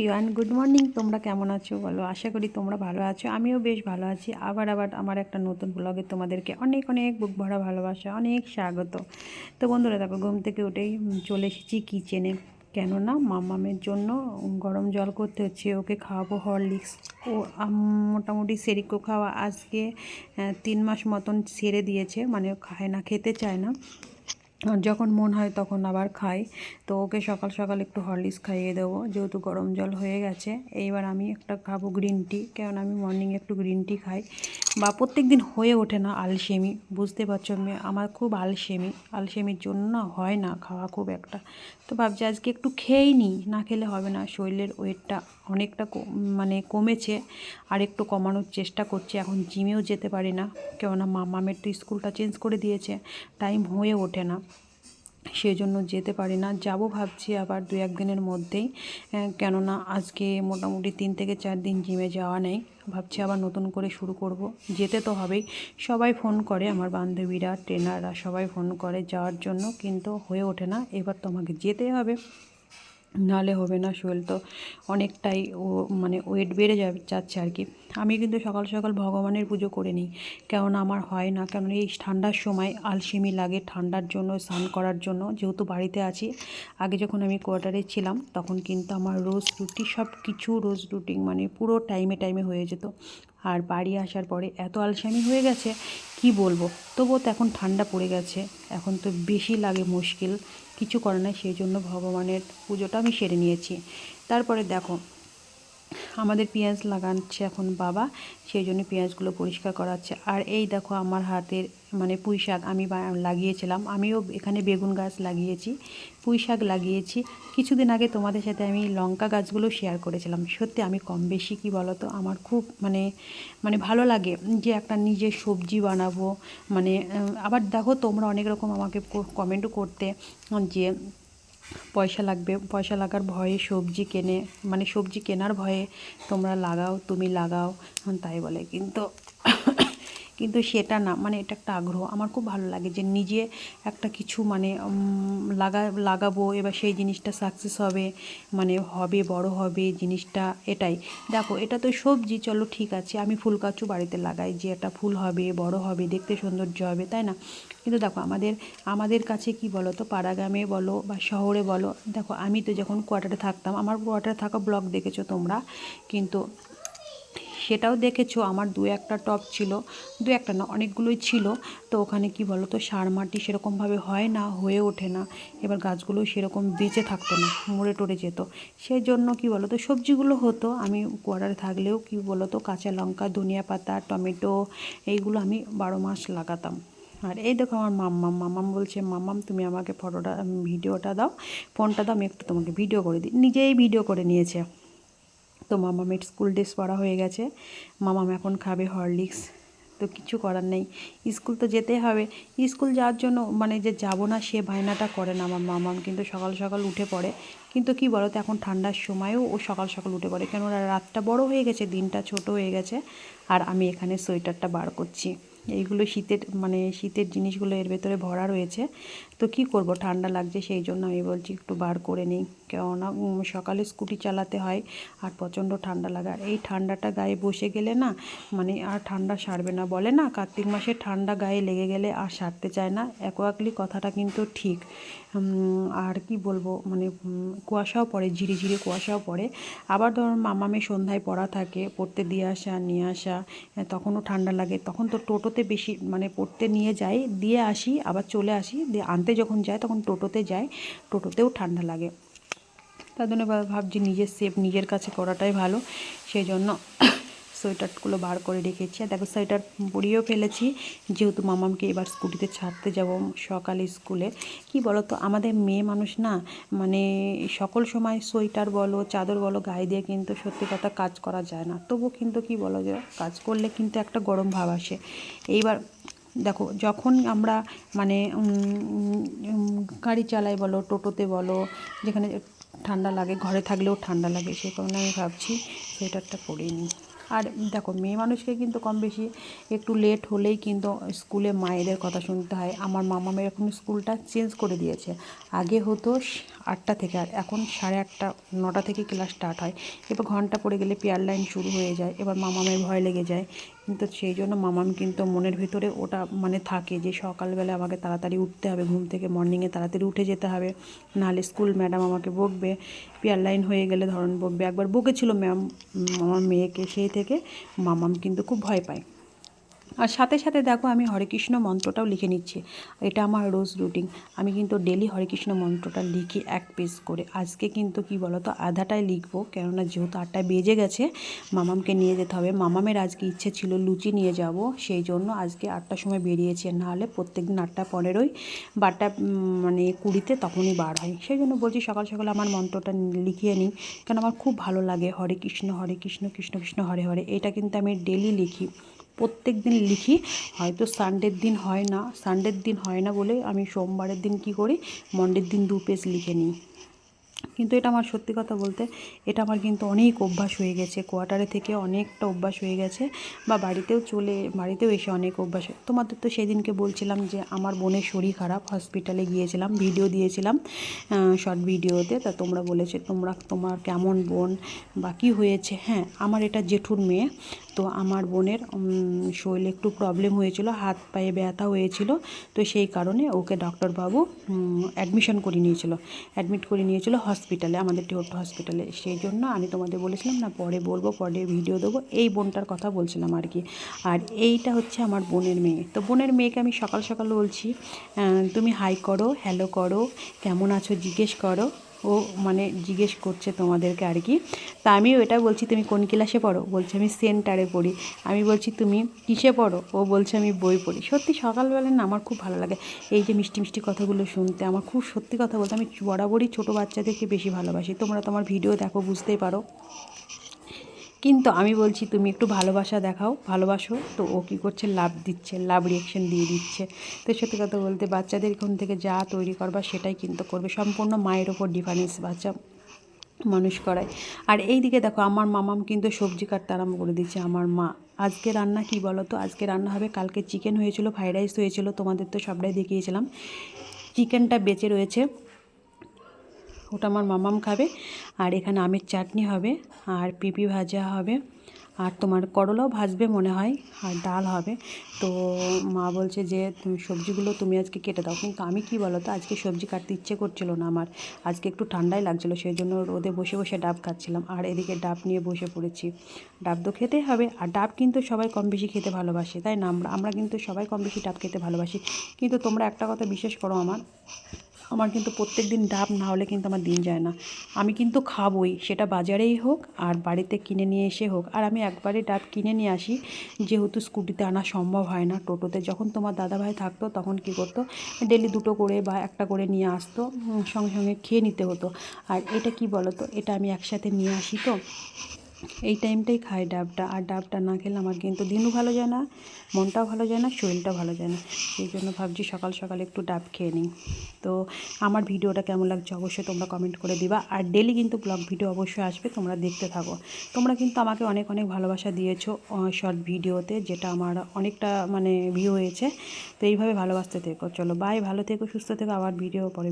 Priyan good morning তোমরা কেমন আছো বলো? আশা করি তোমরা ভালো আছো। আমিও বেশ ভালো আছি। আবার আবার আমার একটা নতুন ব্লগে তোমাদেরকে অনেক অনেক বুক ভরা ভালোবাসা, অনেক স্বাগত। তো বন্ধুরা, দেখো, ঘুম থেকে উঠেই চলে এসেছি কিচেনে কেননা মামামের জন্য গরম জল করতে হচ্ছে, ওকে খাওয়াবো হরলিক্স ও মোটামুটি সেরিকো খাওয়া আজকে তিন মাস মতন সেরে দিয়েছে মানে খায় না, খেতে চায় না। আর যখন মন হয় তখন আবার খাই। তো ওকে সকাল সকাল একটু হরলিক্স খাইয়ে দেবো। যেহেতু গরম জল হয়ে গেছে, এইবার আমি একটা খাব গ্রিন টি কারণ আমি মর্নিংয়ে একটু গ্রিন টি খাই। বা প্রত্যেক দিন হয়ে ওঠে না আলসেমি, বুঝতে পারছ আমার খুব আলসেমি, আলসেমির জন্য হয় না খাওয়া খুব একটা। তো ভাবছি আজকে একটু খেয়েই নিই, না খেলে হবে না, শরীরের ওয়েটটা অনেকটা মানে কমেছে, আর একটু কমানোর চেষ্টা করছি, এখন জিমেও যেতে পারি না, কেননা মামামের তো স্কুলটা চেঞ্জ করে দিয়েছে, টাইম হয়ে ওঠে না। সেই জন্য যেতে পারি না। যাব ভাবছি আবার দু একদিনের মধ্যেই। কেননা আজকে মোটামুটি তিন থেকে চার দিন জিমে যাওয়া নেই। ভাবছি আবার নতুন করে শুরু করব। যেতে তো হবেই। সবাই ফোন করে, আমার বান্ধবীরা, ট্রেনাররা সবাই ফোন করে যাওয়ার জন্য। কিন্তু হয়ে ওঠে না। এবার তোমাকে যেতে হবে। নাহলে হবে না শরীর তো অনেকটাই ও মানে ওয়েট বেড়ে যাবে, যাচ্ছে আর কি। আমি কিন্তু সকাল সকাল ভগবানের পুজো করে নিই, কেননা আমার হয় না কারণ এই ঠান্ডার সময় আলসেমি লাগে ঠান্ডার জন্য, স্নান করার জন্য। যেহেতু বাড়িতে আছি, আগে যখন আমি কোয়ার্টারে ছিলাম, তখন কিন্তু আমার রোজ রুটি সব কিছু রোজ রুটিন মানে পুরো টাইমে টাইমে হয়ে যেত। আর বাড়ি আসার পরে এত আলসামি হয়ে গেছে, কি বলব? তবুও তো এখন ঠান্ডা পড়ে গেছে। এখন তো বেশি লাগে মুশকিল। কিছু করে না সেই জন্য ভগবানের পুজোটা আমি সেরে নিয়েছি। তারপরে দেখো আমাদের পেঁয়াজ লাগাচ্ছে এখন বাবা, সেই জন্য পেঁয়াজগুলো পরিষ্কার করাচ্ছে। আর এই দেখো আমার হাতের মানে পুঁই শাক আমি লাগিয়েছিলাম। আমিও এখানে বেগুন গাছ লাগিয়েছি, পুঁই শাক লাগিয়েছি। কিছুদিন আগে তোমাদের সাথে আমি লঙ্কা গাছগুলো শেয়ার করেছিলাম। সত্যি আমি কম বেশি কি বলো তো আমার খুব মানে মানে ভালো লাগে যে একটা নিজের সবজি বানাবো। মানে আবার দেখো তোমরা অনেক রকম আমাকে কমেন্টও করতে যে পয়সা লাগবে, পয়সা লাগার ভয়ে সবজি কেনে মানে সবজি কেনার ভয়ে তোমরা লাগাও, তুমি লাগাও তাই বলে। কিন্তু কিন্তু সেটা না মানে এটা একটা আগ্রহ। আমার খুব ভালো লাগে যে নিজে একটা কিছু মানে লাগা, লাগাবো, এবার সেই জিনিসটা সাকসেস হবে মানে হবে, বড় হবে, জিনিসটা এটাই। দেখো, এটা তো সবজি, চলো ঠিক আছে, আমি ফুল গাছও বাড়িতে লাগাই যে একটা ফুল হবে, বড় হবে, দেখতে সৌন্দর্য হবে, তাই না? কিন্তু দেখো, আমাদের আমাদের কাছে কি বলো তো পাড়াগ্রামে বলো বা শহরে বলো, দেখো, আমি তো যখন কোয়ার্টারে থাকতাম, আমার কোয়ার্টারে থাকা ব্লগ দেখেছ তোমরা, কিন্তু সেটাও দেখেছ? আমার দু একটা টপ ছিল, দু একটা না, অনেকগুলোই ছিল। তো ওখানে কি বলো তো সার মাটি সেরকমভাবে হয় না, হয়ে ওঠে না। এবার গাছগুলো সেরকম বেঁচে থাকতো না, মরে টরে যেত। সেই জন্য কি বলো তো সবজিগুলো হতো। আমি কোয়ার্টারে থাকলেও কি বলো তো কাঁচা লঙ্কা, ধনিয়া পাতা, টমেটো, এইগুলো আমি বারো মাস লাগাতাম। আর এই দেখো আমার মাম্মাম মাম্মাম বলছে, মাম্মাম, তুমি আমাকে ফটোটা ভিডিওটা দাও। ফোনটা দাও, আমি একটু তোমাকে ভিডিও করে দিই। নিজেই ভিডিও করে নিয়েছে। তো মামামের স্কুল ড্রেস পরা হয়ে গেছে। মামাম এখন খাবে হরলিক্স। তো কিছু করার নেই। স্কুল তো যেতে হবে। স্কুল যাওয়ার জন্য মানে যে যাব না সে বায়নাটা করে না আমার মামাম কিন্তু সকাল সকাল উঠে পড়ে। কিন্তু কি বলো তো এখন ঠান্ডার সময়ও ও সকাল সকাল উঠে পড়ে। কেন রাতটা বড় হয়ে গেছে, দিনটা ছোট হয়ে গেছে। আর আমি এখানে সোয়েটারটা বার করছি। এইগুলো শীতের মানে শীতের জিনিসগুলো এর ভেতরে ভরা রয়েছে। তো কি করব? ঠান্ডা লাগছে, সেই জন্য আমি বলছি একটু বার করে নিই। কেননা সকালে স্কুটি চালাতে হয় আর প্রচণ্ড ঠান্ডা লাগে। আর এই ঠান্ডাটা গায়ে বসে গেলে না মানে আর ঠান্ডা সারবে না। বলে না, কার্তিক মাসে ঠান্ডা গায়ে লেগে গেলে আর সারতে চায় না। একোয়াকলি কথাটা কিন্তু ঠিক। আর কি বলব? মানে কুয়াশাও পড়ে ঝিরি ঝিরি কুয়াশাও পড়ে। আবার ধর মামামে সন্ধ্যায় পড়া থাকে, পড়তে দিয়ে আসা, নিয়ে আসা তখনও ঠান্ডা লাগে। তখন তো টোটোতে বেশি মানে পড়তে নিয়ে যাই, দিয়ে আসি, আবার চলে আসি, দিয়ে আনতে যখন যায়, তখন টোটোতে যাই টোটোতেও ঠান্ডা লাগে। তার জন্য ভাবছি নিজের সেফ নিজের কাছে করাটাই ভালো। সেই জন্য সোয়েটারগুলো বার করে রেখেছি। আর দেখো, সোয়েটার পরিয়েও ফেলেছি। যেহেতু মামামকে এবার স্কুটিতে ছাড়তে যাব সকালে স্কুলে। কি বলো তো আমাদের মেয়ে মানুষ না মানে সকল সময় সোয়েটার বলো, চাদর বলো, গায়ে দিয়ে কিন্তু সত্যি কথা কাজ করা যায় না। তবু কিন্তু কি বলো যে, কাজ করলে কিন্তু একটা গরম ভাব আসে। এইবার দেখো, যখন আমরা মানে গাড়ি চালাই বলো, টোটোতে বলো, যেখানে ঠান্ডা লাগে, ঘরে থাকলেও ঠান্ডা লাগে সেই কারণে আমি ভাবছি সোয়েটারটা পরিয়ে নিই। আর দেখো, মেয়ে মানুষকে কিন্তু কম বেশি একটু লেট হলেই কিন্তু স্কুলে মায়েদের কথা শুনতে হয়। আমার মামা মামামের এখন স্কুলটা চেঞ্জ করে দিয়েছে। আগে হতো আটটা থেকে, আর এখন সাড়ে আটটা, নটা থেকে ক্লাস স্টার্ট হয়। এবার ঘণ্টা পড়ে গেলে পেয়ার লাইন শুরু হয়ে যায়। এবার মামা মামামের ভয় লেগে যায়। কিন্তু সেই জন্য মামাম কিন্তু মনের ভিতরে ওটা মানে থাকে যে সকালবেলা আমাকে তাড়াতাড়ি উঠতে হবে, ঘুম থেকে মর্নিংয়ে তাড়াতাড়ি উঠে যেতে হবে। নাহলে স্কুল ম্যাডাম আমাকে বকবে, পেয়ার লাইন হয়ে গেলে ধরন বকবে। একবার বকেছিল ম্যাম আমার মেয়েকে, সেই থেকে মামাম কিন্তু খুব ভয় পায়। আর সাথে সাথে দেখো আমি হরেকৃষ্ণ মন্ত্রটাও লিখে নিচ্ছি। এটা আমার রোজ রুটিন। আমি কিন্তু ডেলি হরেকৃষ্ণ মন্ত্রটা লিখি এক পেজ করে। আজকে কিন্তু কি বলতো, আধাটাই লিখব, কেননা যেহেতু আটটায় বেজে গেছে, মামামকে নিয়ে যেতে হবে। মামামের আজকে ইচ্ছে ছিল লুচি নিয়ে যাব, সেই জন্য আজকে আটটার সময় বেরিয়েছি। নাহলে প্রত্যেক দিন আটটা পনেরোই, বারটা মানে কুড়িতে তখনই বার হয়। সেই জন্য বলছি সকাল সকাল আমার মন্ত্রটা লিখিয়ে নিই কেন আমার খুব ভালো লাগে। হরে কৃষ্ণ হরে কৃষ্ণ কৃষ্ণ কৃষ্ণ, হরে হরে। এটা কিন্তু আমি ডেলি লিখি। প্রত্যেক দিন লিখি, হয়তো সানডের দিন হয় না সানডের দিন হয় না বলে আমি সোমবারের দিন কি করি মন্ডের দিন দু পেজ লিখে নিই কিন্তু এটা আমার সত্যি কথা বলতে, এটা আমার কিন্তু অনেক অভ্যাস হয়ে গেছে কোয়ার্টারে থেকে অনেকটা অভ্যাস হয়ে গেছে বা বাড়িতেও চলে, বাড়িতেও এসে অনেক অভ্যাস হয়। তোমাদের তো সেদিনকে বলছিলাম যে আমার বোনের শরীর খারাপ হসপিটালে গিয়েছিলাম ভিডিও দিয়েছিলাম শর্ট ভিডিওতে তা তোমরা বলেছে, তোমরা, তোমার কেমন বোন বা কী হয়েছে হ্যাঁ আমার এটা জেঠুর মেয়ে তো আমার বোনের শরীরে একটু প্রবলেম হয়েছিল, হাত পায়ে ব্যথা হয়েছিল, তো সেই কারণে ওকে ডক্টরবাবু অ্যাডমিশন করে নিয়েছিল। অ্যাডমিট করে নিয়েছিল হসপিটালে আমাদের টিওটো হসপিটালে সেই জন্য আমি তোমাদের বলেছিলাম না, পরে বলব, পরে ভিডিও দেবো। এই বোনটার কথা বলছিলাম আর কি। আর এইটা হচ্ছে আমার বোনের মেয়ে। তো বোনের মেয়েকে আমি সকাল সকাল বলছি তুমি হাই করো হ্যালো করো, কেমন আছো জিজ্ঞেস করো। ও মানে জিজ্ঞেস করছে তোমাদেরকে আর কি। তা আমিও এটা বলছি, তুমি কোন ক্লাসে পড়ো? বলছে, আমি সেন্টারে পড়ি। আমি বলছি, তুমি কিসে পড়ো? ও বলছে, আমি বই পড়ি। সত্যি সকালবেলা না আমার খুব ভালো লাগে এই যে মিষ্টি মিষ্টি কথাগুলো শুনতে। আমার খুব সত্যি কথা বলতে, আমি বরাবরই ছোটো বাচ্চাদেরকে বেশি ভালোবাসি। তোমরা তোমার ভিডিও দেখো, বুঝতেই পারো। কিন্তু আমি বলছি, তুমি একটু ভালোবাসা দেখাও, ভালোবাসো। তো ও কী করছে? লাভ দিচ্ছে লাভ রিয়াকশন দিয়ে দিচ্ছে। তো সত্যি কথা বলতে বাচ্চাদের এখন থেকে যা তৈরি করবা, সেটাই কিন্তু করবে। সম্পূর্ণ মায়ের ওপর ডিফারেন্স বাচ্চা মানুষ করায়। আর এই দিকে দেখো, আমার মামাম কিন্তু সবজি কাটতে আরম্ভ করে দিচ্ছে, আমার মা। আজকে রান্না কি বলো তো আজকে রান্না হবে, কালকে চিকেন হয়েছিল ফ্রাইড রাইস হয়েছিল, তোমাদের তো সবটাই দেখিয়েছিলাম। চিকেনটা বেঁচে রয়েছে। ওটা আমার মামাম খাবে। আর এখানে আমের চাটনি হবে, আর পিপি ভাজা হবে, আর তোমার করলাও ভাজবে মনে হয়, আর ডাল হবে। তো মা বলছে যে, তুমি সবজিগুলো তুমি আজকে কেটে দাও। কিন্তু আমি কি বলো তো আজকে সবজি কাটতে ইচ্ছে করছিল না আমার। আজকে একটু ঠান্ডাই লাগছিল, সেই জন্য রোদে বসে বসে ডাব খাচ্ছিলাম। আর এদিকে ডাব নিয়ে বসে পড়েছি। ডাব তো খেতেই হবে, আর ডাব কিন্তু সবাই কম বেশি খেতে ভালোবাসে, তাই না? আমরা আমরা কিন্তু সবাই কম বেশি ডাব খেতে ভালোবাসি। কিন্তু তোমরা একটা কথা বিশ্বাস করো আমার আমার কিন্তু প্রত্যেক দিন ডাব না হলে কিন্তু আমার দিন যায় না। আমি কিন্তু খাবই, সেটা বাজারেই হোক আর বাড়িতে কিনে নিয়ে এসে হোক। আর আমি একবারে ডাব কিনে নিয়ে আসি, যেহেতু স্কুটিতে আনা সম্ভব হয় না। টোটোতে যখন তোমার দাদাভাই থাকতো তখন কি করতো, ডেলি দুটো করে বা একটা করে নিয়ে আসতো সঙ্গে সঙ্গে খেয়ে নিতে হতো। আর এটা কি বলো তো এটা আমি একসাথে নিয়ে আসি তো। এই টাইমটাই খাই ডাবটা, আর ডাবটা না খেলে আমার কিন্তু দিনও ভালো যায় না, মনটাও ভালো যায় না, শরীরটাও ভালো যায় না। সেই জন্য ভাবছি সকাল সকাল একটু ডাব খেয়ে নিই। তো আমার ভিডিওটা কেমন লাগছে অবশ্যই তোমরা কমেন্ট করে দিবা, আর ডেলি কিন্তু ব্লগ ভিডিও অবশ্যই আসবে, তোমরা দেখতে থাকো। তোমরা কিন্তু আমাকে অনেক অনেক ভালোবাসা দিয়েছ শর্ট ভিডিওতে যেটা আমার অনেকটা মানে ভিউ হয়েছে। তো এইভাবে ভালোবাসতে থেকো। চলো বাই ভালো থেকো, সুস্থ থেকো, আবার ভিডিও পরে